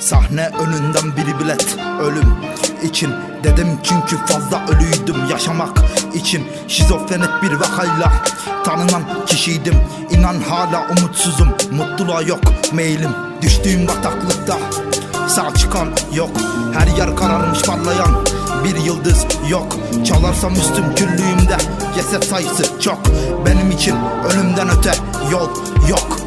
Sahne önünden bir bilet ölüm için. Dedim çünkü fazla ölüydüm yaşamak için. Şizofrenik bir vakayla tanınan kişiydim. İnan hala umutsuzum mutluluğa yok meylim. Düştüğüm bataklıkta sağ çıkan yok. Her yer kararmış parlayan bir yıldız yok. Çalarsam üstüm küllüğümde ceset sayısı çok. Benim için ölümden öte yol yok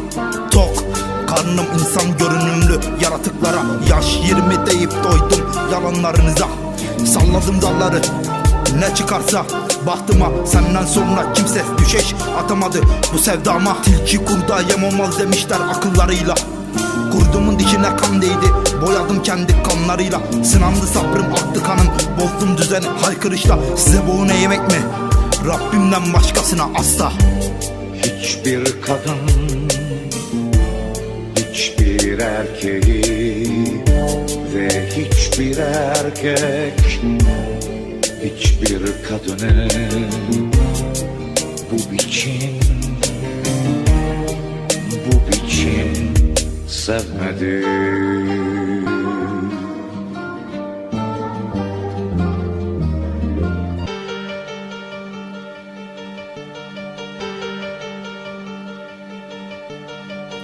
Karnım insan görünümlü yaratıklara Yaş 20 deyip doydum yalanlarınıza. Salladım dalları ne çıkarsa Bahtıma senden sonra kimse düşeş atamadı Bu sevdama. Tilki kurda yem olmaz demişler akıllarıyla. Kurdumun dişine kan değdi Boyadım kendi kanlarıyla. Sınandı sabrım aktı kanım Bozdum düzeni. Haykırışla Size boğuna yemek mi? Rabbimden başkasına asla. Hiçbir kadın erkeği Ve hiçbir erkek Hiçbir kadını Bu biçim Bu biçim Sevmedi.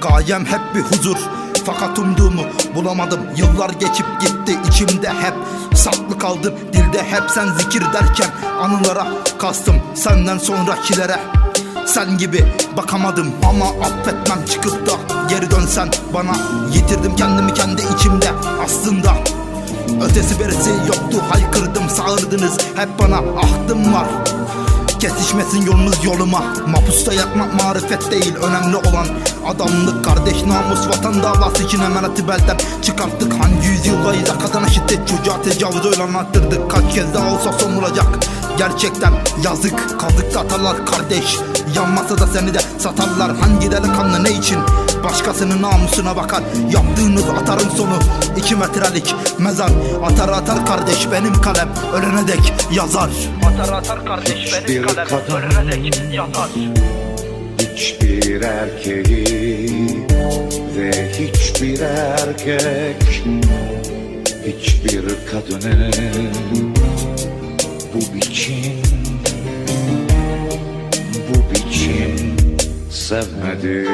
Gayem hep bir huzur fakat umduğumu bulamadım. Yıllar geçip gitti içimde hep saklı kaldı Dilde hep sen zikir derken anılara kastım. Senden sonrakilere sen gibi bakamadım. Ama affetmem çıkıp da geri dönsen bana Yitirdim kendimi kendi içimde. Aslında Ötesi berisi yoktu haykırdım sağırdınız. Hep bana ahtım var Kesişmesin yolunuz yoluma. Mapusta yatmak marifet değil Önemli olan adamlık. Kardeş namus vatan davası için emaneti belden Çıkarttık. Hangi yüzyıldayız Kadına şiddet çocuğa tecavüz öyle anlattırdık Kaç kez daha olsa son olacak. Gerçekten yazık. Kazıkta atarlar kardeş. Yanmasa da seni de satarlar. Hangi delikanlı ne için Başkasının namusuna bakar Yaptığınız atarın sonu iki metrelik mezar. Atar atar kardeş benim kalem Ölene dek yazar. Atar atar kardeş Hiçbir benim kalem kadın- Ölene dek yazar. Hiçbir erkeği ve hiçbir erkek Hiçbir kadını bu biçim Bu biçim sevmedi